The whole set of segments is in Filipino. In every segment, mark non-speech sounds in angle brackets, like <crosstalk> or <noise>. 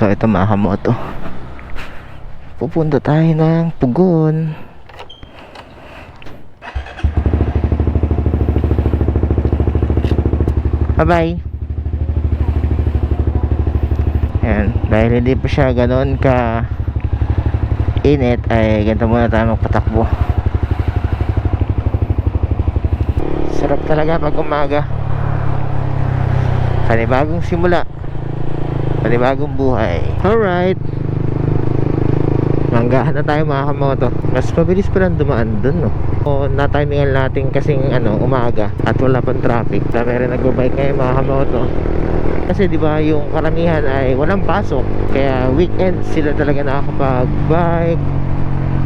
So ito mga kamoto. Pupunta tayo ng Pugon. Bye-bye. Ayan, dahil hindi pa siya ganoon ka init ay ganito muna tayo magpatakbo. Sarap talaga pag umaga. Panibagong simula. Panibagong buhay. Alright. Manggahan na tayo mga kamoto. Mas mabilis pa lang dumaan dun, no? O natimingan natin kasing ano, umaga at wala pang traffic. Dami rin nag-bike ngayon mga kamoto. Kasi di ba yung karamihan ay walang pasok. Kaya weekend sila talaga nakakapag-bike.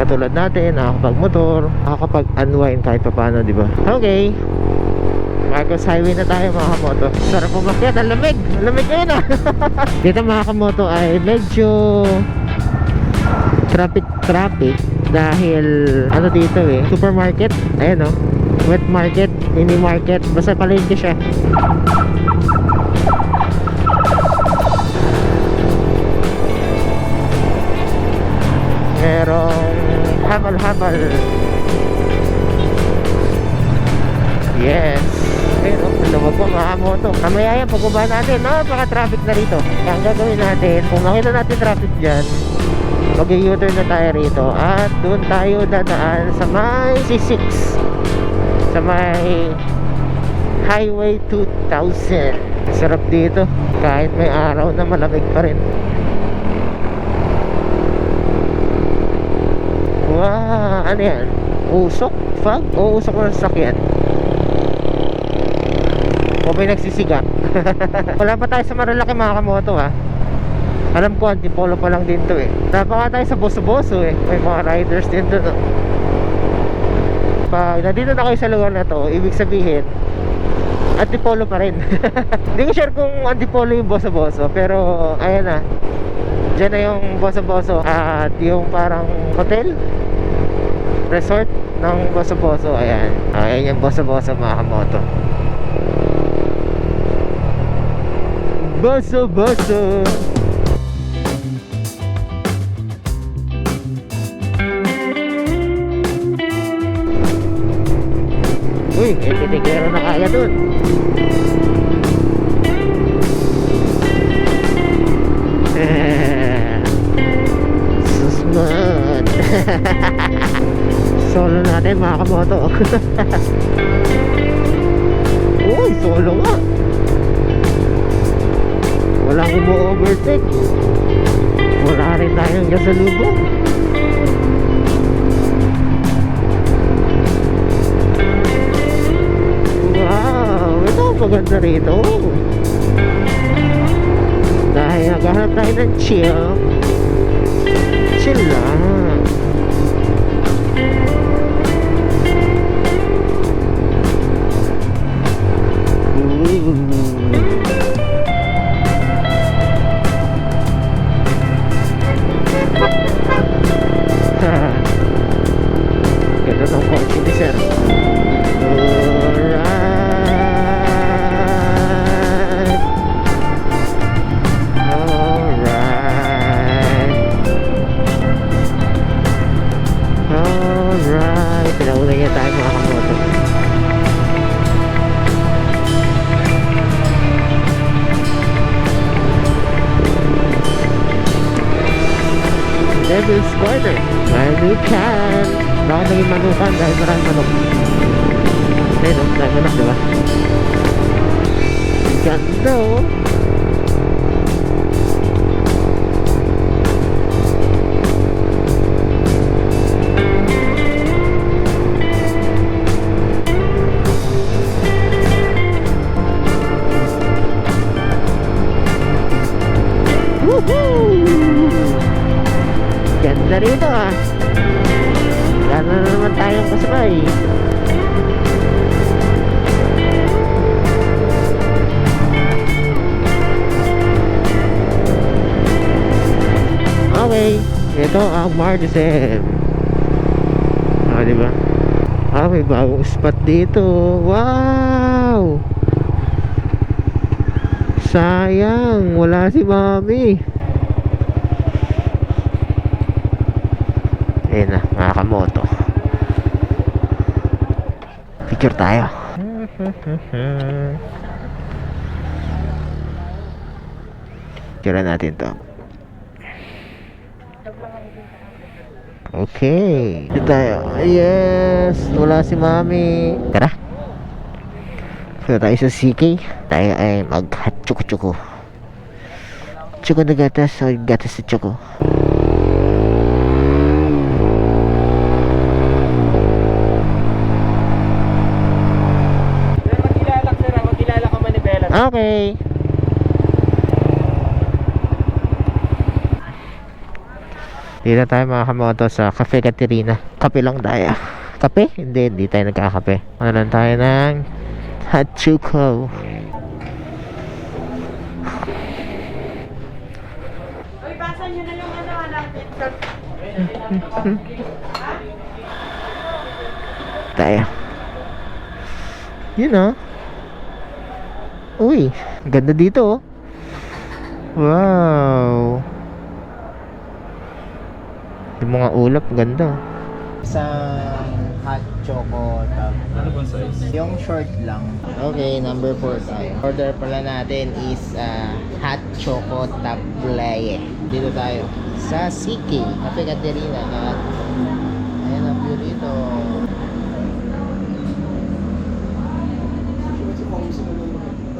Katulad natin, nakakapag-motor, nakakapag-unwind kahit pa paano, di ba? Okay. Marcos Highway na tayo mga kamoto. Sarap umakyat, ang lamig. Ang lamig ngayon ah. <laughs> Dito mga kamoto ay medyo traffic traffic dahil ano dito eh supermarket. Ayan oh. Wet market mini market. Basta palengke siya. Merong habal-habal. Yes pero lumag po mga moto kamaya yan pagbaba natin napaka-traffic na rito. Kaya ang gagawin natin kung makita natin traffic dyan mag-u-turn na tayo rito at doon tayo dadaan sa may C6 sa may Highway 2000 sarap dito. Kahit may araw na malamig pa rin. Wow ano yan? Usok? Fog o usok ng sakyan o may nagsisiga <laughs> wala pa tayo sa malalaki mga kamoto ha alam ko, antipolo pa lang din to eh. Napaka tayo sa boso-boso eh. May mga riders din doon. Oh. Pag nandito na kayo sa lugar na to, ibig sabihin, antipolo pa rin. <laughs> Hindi ko sure kung antipolo yung boso-boso. Pero, ayan na. Diyan na yung boso-boso. At yung parang hotel, resort ng boso-boso. Ayan. Ayan yung boso-boso mga kamoto. Boso-boso. Uy, may pitigero na kaya dun. <laughs> Susmod. <laughs> solo natin mga kamoto. <laughs> Uy, solo nga. Walang umu-overtake. Wala rin tayong gasalubong. Wow, ito ang maganda rito. Dahil naghahanap tayo ng chill. Chill lang. Devil's Quarter. Manukan. Bakit naging manukan? Dahil maraming manok. Ayun, dahil manok, diba? Ganda, oh. Ito ang Martisan. Ah, di ba? Ah, may bagong spot dito. Wow! Sayang, wala si Mami. Ayun na, mga kamoto. Picture tayo. Picture natin to. Okay. Dito tayo. Yes! Wala si Mami. Tara. Punta tayo sa CK. Tayo ay mag-hot chuko-chuko. Chuko na gatas o gatas na chuko. Okay. Dito tayo mga kamoto sa Cafe Caterina. Kape lang tayo. Kape? Hindi, hindi tayo nagkakape. Ano lang tayo ng hot choco. Uy, basa nyo na yung ano natin. Tayo. Yun oh. Uy, ganda dito oh. Wow. Yung mga ulap, ganda. Isang hot choco tub. Ano bang size? Yung short lang. Okay, number 4 tayo. Order pala natin is uh, hot choco tableye. Dito tayo sa CK, Cafe Caterina at ayan ang view dito.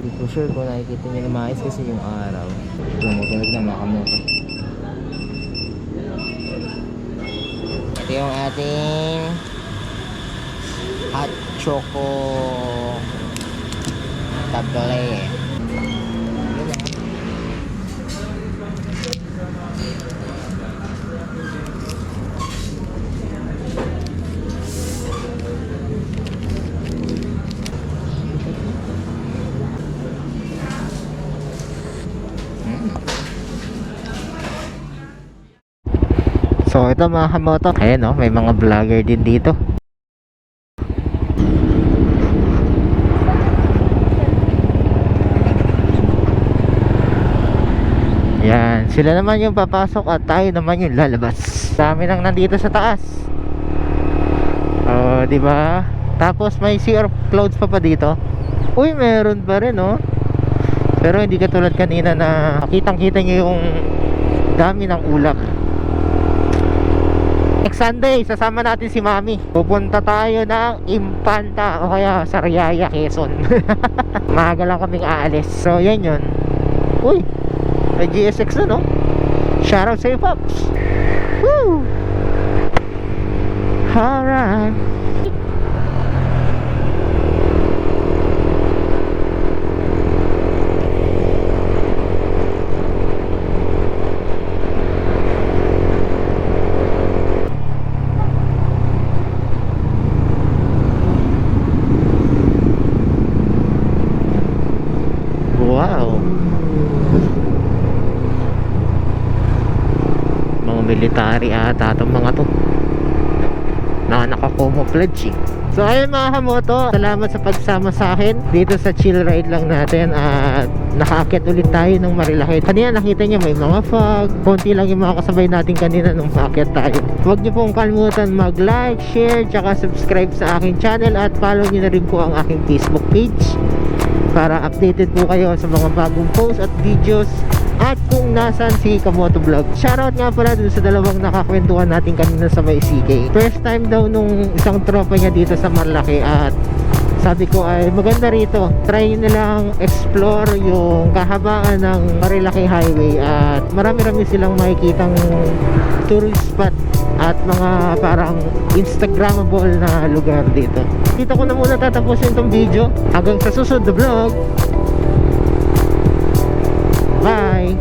Hindi ko sure kung nakikita nyo na maayos kasi yung araw. Tumutunog na mga kamoto. Yung ating hot choco tableye. Ito mga kamoto, ayan oh, may mga vlogger din dito. Yan, sila naman yung papasok at tayo naman yung lalabas. Dami nang nandito sa taas. Oh, di ba? Tapos may sea of clouds pa pa dito. Uy, meron pa rin oh. Pero hindi katulad kanina na kitang-kita nyo yung dami ng ulap. Next Sunday, sasama natin si Mami. Pupunta tayo ng Impanta o kaya Sariaya, Quezon. <laughs> Maaga lang kaming aalis. So, yan yun. Uy, may GSX na no? Shoutout sa Pops. Woo! Alright. Wow. Mga military ata itong mga to. Na naka-camouflage eh. So ayun mga kamoto, salamat sa pagsama sa akin dito sa chill ride lang natin at nakaakyat ulit tayo ng Marilaki. Kanina nakita niyo may mga fog, konti lang yung mga kasabay natin kanina nung paakyat tayo. Huwag niyo pong kalimutan mag-like, share, tsaka subscribe sa aking channel at follow niyo na rin po ang aking Facebook page para updated po kayo sa mga bagong posts at videos at kung nasan si Kamoto Vlog. Shoutout nga pala dun sa dalawang nakakwentuhan natin kanina sa may CK. First time daw nung isang tropa niya dito sa Marlaki at sabi ko ay maganda rito. Try nilang explore yung kahabaan ng Marilaki Highway at marami-rami silang makikitang tourist spot at mga parang Instagrammable na lugar dito. Dito ko na muna tatapusin tong video. Hanggang sa susunod na vlog. Bye!